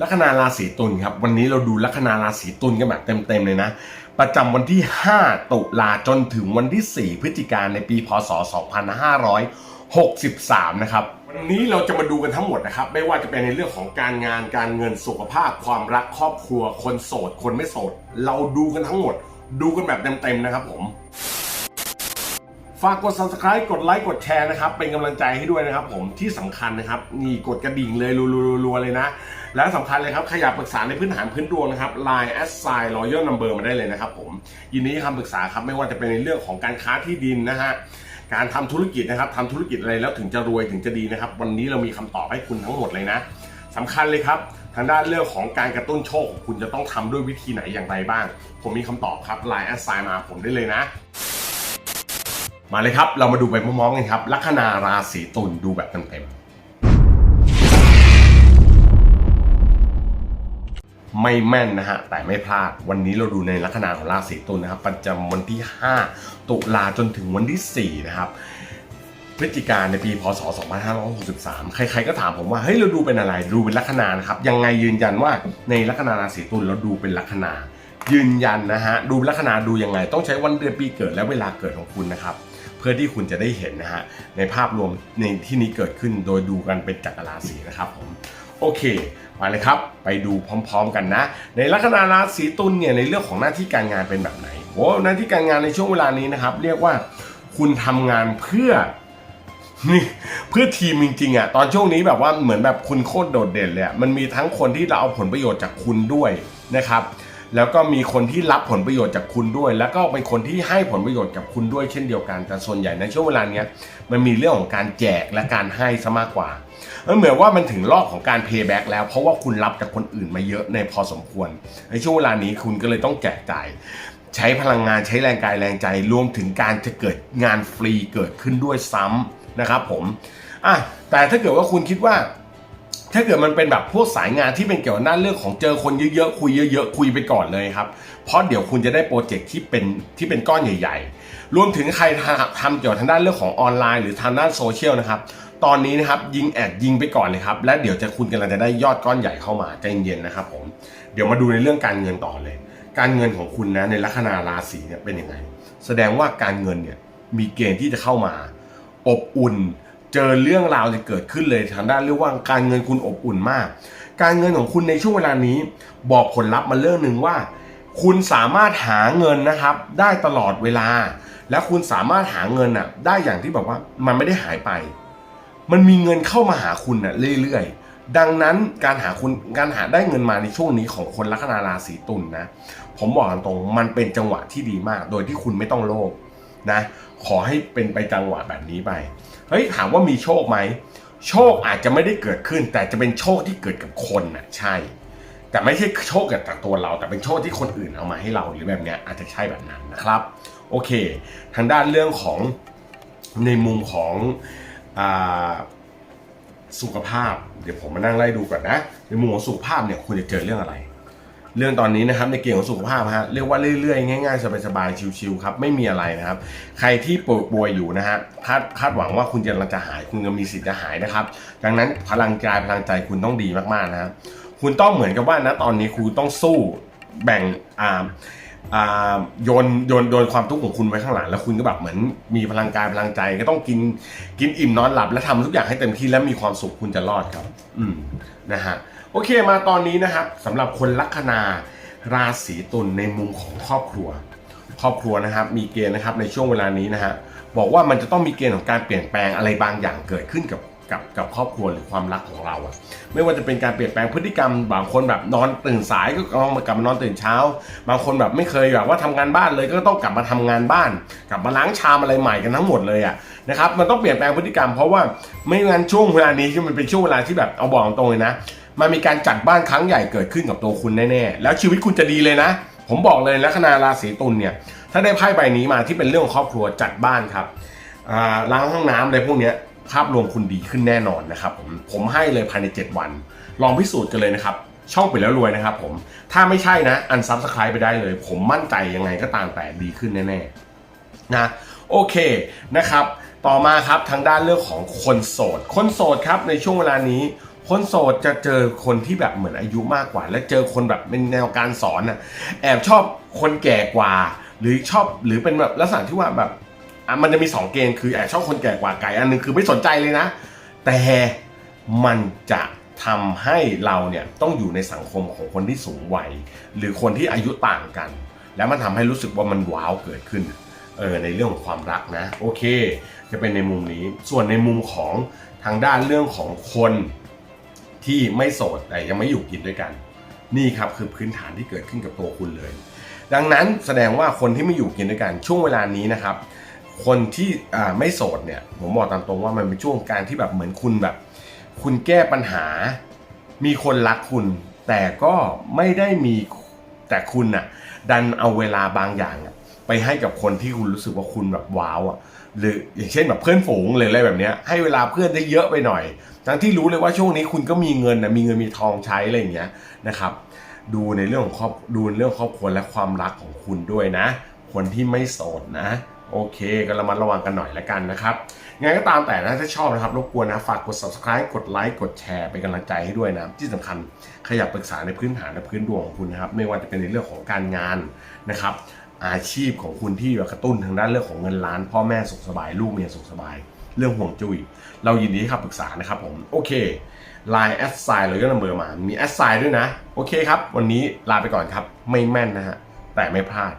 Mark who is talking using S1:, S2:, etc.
S1: ลัคนาราศีตุลครับวันนี้เราดูลัคนาราศีตุลกันแบบเต็มๆเลยนะ ประจำวันที่ 5 ตุลาจนถึงวันที่ 4 พฤศจิกายนในปีพศ 2563 นะครับวันนี้เราจะมาดูกันทั้งหมดนะครับ ไม่ว่าจะเป็นในเรื่องของการงานการเงินสุขภาพ ความรักครอบครัว คนโสด คนไม่โสด เราดูกันทั้งหมด ดูกันแบบเต็มๆนะครับผม ฝากกด subscribe กดไลค์กดแชร์นะครับ เป็นกำลังใจให้ด้วยนะครับ ผมที่สำคัญนะครับนี่กดกระดิ่งเลยรัวๆๆเลยนะ และสำคัญเลยครับขยับปรึกษาในพื้นฐานพื้นดวงนะครับ Line a s s i g n Royal Number มาได้เลยนะครับผมยินดีให้คำปรึกษาครับไม่ว่าจะเป็นในเรื่องของการค้าที่ดินนะฮะการทำธุรกิจนะครับทำธุรกิจอะไรแล้วถึงจะรวยถึงจะดีนะครับ วันนี้เรามีคำตอบให้คุณทั้งหมดเลยนะสำคัญเลยครับทางด้านเรื่องของการกระตุ้นโชคของคุณจะต้องทำด้วยวิธีไหนอย่างไรบ้าง ผมมีคำตอบครับ Line a s s i g n มาผมได้เลยนะ มาเลยครับ เรามาดูไปพร้อมๆกันครับ ลัคนาราศีตุลดูแบบเต็มๆไม่แม่นนะฮะ แต่ไม่พลาด วันนี้เราดูในลัคนาของราศีตุลนะครับ ประจำวันที่ 5 ตุลาจนถึงวันที่ 4 นะครับพฤศจิกาในปีพศ 2563 ใครๆก็ถามผมว่า เฮ้ย เราดูเป็นอะไร ดูเป็นลัคนานะครับ ยังไงยืนยันว่าในลัคนาราศีตุลเราดูเป็นลัคนา ยืนยันนะฮะ ดูลัคนาดูยังไง ต้องใช้วันเดือนปีเกิดและเวลาเกิดของคุณนะครับ พื่อที่คุณจะได้เห็นนะฮะในภาพรวมในที่นี้เกิดขึ้นโดยดูกันเป็นจักรราศีนะครับผมโอเคมาเลยครับไปดูพร้อม ๆ กันนะ ในลัคนาราศีตุลเนี่ยในเรื่องของหน้าที่การงานเป็นแบบไหนโอ้หน้าที่การงานในช่วงเวลานี้นะครับ เรียกว่าคุณทำงานเพื่อนี่เพื่อทีมจริงๆอะตอนช่วงนี้แบบว่าเหมือนแบบคุณโคตรโดดเด่นเลยมันมีทั้งคนที่เราเอาผลประโยชน์จากคุณด้วยนะครับ แล้วก็มีคนที่รับผลประโยชน์จากคุณด้วย แล้วก็เป็นคนที่ให้ผลประโยชน์กับคุณด้วยเช่นเดียวกัน แต่ส่วนใหญ่ในช่วงเวลาเนี้ยมันมีเรื่องของการแจกและการให้ซะมากกว่ามันเหมือนว่ามันถึงรอบของการ payback แล้ว เพราะว่าคุณรับจากคนอื่นมาเยอะในพอสมควร ในช่วงเวลานี้คุณก็เลยต้องแจกจ่ายใช้พลังงานใช้แรงกายแรงใจรวมถึงการจะเกิดงานฟรีเกิดขึ้นด้วยซ้ำนะครับผมอะแต่ถ้าเกิดว่าคุณคิดว่า ถ้าเกิดมันเป็นแบบพวกสายงานที่เป็นเกี่ยวกับด้านเรื่องของเจอคนเยอะๆคุยเยอะๆคุยไปก่อนเลยครับเพราะเดี๋ยวคุณจะได้โปรเจกต์ที่เป็นที่เป็นก้อนใหญ่ ๆ รวมถึงใครทำเกี่ยวกับทางด้านเรื่องของออนไลน์ หรือทางด้านโซเชียลนะครับตอนนี้นะครับยิงแอดยิงไปก่อนเลยครับและเดี๋ยวจะคุณกำลังจะได้ยอดก้อนใหญ่เข้ามาใจเย็นๆนะครับผมเดี๋ยวมาดูในเรื่องการเงินต่อเลย การเงินของคุณนะในลัคนาราศีเนี่ยเป็นยังไง แสดงว่าการเงินเนี่ยมีเกณฑ์ที่จะเข้ามา อบอุ่น เจอเรื่องราวจะเกิดขึ้นเลยทางด้านเรียกว่าการเงินคุณอบอุ่นมาก การเงินของคุณในช่วงเวลานี้ บอกผลลัพธ์มาเรื่องหนึ่งว่า คุณสามารถหาเงินนะครับ ได้ตลอดเวลา และคุณสามารถหาเงินอะได้อย่างที่แบบว่ามันไม่ได้หายไป มันมีเงินเข้ามาหาคุณอะเรื่อยๆดังนั้นการหาคุณการหาได้เงินมาในช่วงนี้ของคนลัคนาราศีตุลนะผมบอกตรงๆมันเป็นจังหวะที่ดีมาก โดยที่คุณไม่ต้องโลภ นะขอให้เป็นไปจังหวะแบบนี้ไปเฮ้ยถามว่ามีโชคไหมโชคอาจจะไม่ได้เกิดขึ้น แต่จะเป็นโชคที่เกิดกับคนน่ะใช่ แต่ไม่ใช่โชคเกิดจากตัวเรา แต่เป็นโชคที่คนอื่นเอามาให้เราหรือแบบเนี้ยอาจจะใช่แบบนั้นนะครับ โอเค ทางด้านเรื่องของในมุมของอสุขภาพ เดี๋ยวผมมานั่งไล่ดูก่อนนะ ในมุมของสุขภาพเนี่ยคุณจะเจอเรื่องอะไร เรื่องตอนนี้นะครับในเกี่ยวกับสุขภาพฮะเรียกว่าเรื่อยๆ ง่ายๆ สบายๆ ชิวๆครับไม่มีอะไรนะครับใครที่ป่วยอยู่นะฮะคาดคาดหวังว่าคุณจะจะหายคุณจะมีสิทธิ์จะหายนะครับ ดังนั้นพลังกายพลังใจคุณต้องดีมากๆนะครับคุณต้องเหมือนกับว่านะตอนนี้คุณต้องสู้แบ่งอาอ่า โยนโยนโยนความทุกข์ของคุณไว้ข้างหลังแล้วคุณก็แบบเหมือนมีพลังกายพลังใจก็ต้องกินกินอิ่มนอนหลับ และทำทุกอย่างให้เต็มที่และมีความสุขคุณจะรอดครับ อืมนะฮะโอเคมาตอนนี้นะครับสำหรับคนลัคนาราศีตุลในมุมของครอบครัว ครอบครัวนะครับ มีเกณฑ์นะครับในช่วงเวลานี้นะฮะบอกว่ามันจะต้องมีเกณฑ์ของการเปลี่ยนแปลงอะไรบางอย่างเกิดขึ้นกับ กับกับครอบครัวหรือความรักของเราอะไม่ว่าจะเป็นการเปลี่ยนแปลงพฤติกรรม บางคนแบบนอนตื่นสายก็ต้องมากลับมานอนตื่นเช้า บางคนแบบไม่เคยแบบว่าทำงานบ้านเลยก็ต้องกลับมาทำงานบ้าน กลับมาล้างชามอะไรใหม่กันทั้งหมดเลยอะนะครับมันต้องเปลี่ยนแปลงพฤติกรรมเพราะว่าไม่งั้นช่วงเวลานี้ที่มันเป็นช่วงเวลาที่แบบเอาบอกตรงเลยนะมันมีการจัดบ้านครั้งใหญ่เกิดขึ้นกับตัวคุณแน่ๆแล้วชีวิตคุณจะดีเลยนะ ผมบอกเลยลัคนาราศีตุลเนี่ยถ้าได้ไพ่ใบนี้มาที่เป็นเรื่องครอบครัวจัดบ้านครับล้างห้องน้ำอะไรพวกเนี้ย ภาพรวมคุณดีขึ้นแน่นอนนะครับผมผมให้เลยภายใน 7 วัน ลองพิสูจน์กันเลยนะครับ ช่องไปดแล้วรวยนะครับผมถ้าไม่ใช่นะอันซับสไครป์ไปได้เลย ผมมั่นใจยังไงก็ตามแต่ดีขึ้นแน่ๆนะโอเคนะครับ ต่อมาครับทางด้านเรื่องของคนโสด คนโสดครับในช่วงเวลานี้ คนโสดจะเจอคนที่แบบเหมือนอายุมากกว่า และเจอคนแบบเป็นแนวการสอนนะแอบชอบคนแก่กว่า หรือชอบหรือเป็นแบบลักษณะที่ว่าแบบ อะมันจะมีสองเกณฑ์คือแอบชอบคนแก่กว่าไก่อันหนึงคือไม่สนใจเลยนะ แต่มันจะทำให้เราเนี่ยต้องอยู่ในสังคมของคนที่สูงวัย หรือคนที่อายุต่างกัน แล้วมันทำให้รู้สึกว่ามันว้าวเกิดขึ้นเออในเรื่องของความรักนะ โอเค จะเป็นในมุมนี้ส่วนในมุมของทางด้านเรื่องของคนที่ไม่โสดแต่ยังไม่อยู่กินด้วยกัน นี่ครับคือพื้นฐานที่เกิดขึ้นกับตัวคุณเลย ดังนั้นแสดงว่าคนที่ไม่อยู่กินด้วยกันช่วงเวลานี้นะครับ คนที่อ่าไม่โสดเนี่ยผมบอกตามตรงว่ามันเป็นช่วงการที่แบบเหมือนคุณแบบ คุณแก้ปัญหา มีคนรักคุณ แต่ก็ไม่ได้มีแต่คุณน่ะดันเอาเวลาบางอย่างไปให้กับคนที่คุณรู้สึกว่าคุณแบบว้าวอะหรืออย่างเช่นแบบเพื่อนฝูงหรืออะไรแบบเนี้ยให้เวลาเพื่อนได้เยอะไปหน่อย ทั้งที่รู้เลยว่าช่วงนี้คุณก็มีเงินนะมีเงินมีทองใช้อะไรอย่างเงี้ยนะครับ ดูในเรื่องของครอบดูในเรื่องครอบครัวและความรักของคุณด้วยนะ คนที่ไม่โสดนะ โอเคก็ระมัดระวังกันหน่อยละกันนะครับงไงก็ตามแต่นะถ้าชอบนะครับรบกวนนะฝากกด subscribe กดไลค์กดแชร์เป็นกำลังใจให้ด้วยนะที่สำคัญขยับปรึกษาในพื้นฐานและพื้นดวงของคุณนะครับไม่ว่าจะเป็นในเรื่องของการงานนะครับอาชีพของคุณที่กระตุ้นทางด้านเรื่องของเงินล้าน พ่อแม่สุขสบาย ลูกเมียสุขสบาย เรื่องห่วงจุ้ยเรายินดีให้คำปรึกษานะครับผมโอเค Line แอดไซน์เลยก็นำเบอร์มามีแอดไซน์ด้วยนะ โอเคครับ วันนี้ลาไปก่อนครับ ไม่แม่นนะฮะแต่ไม่พลาด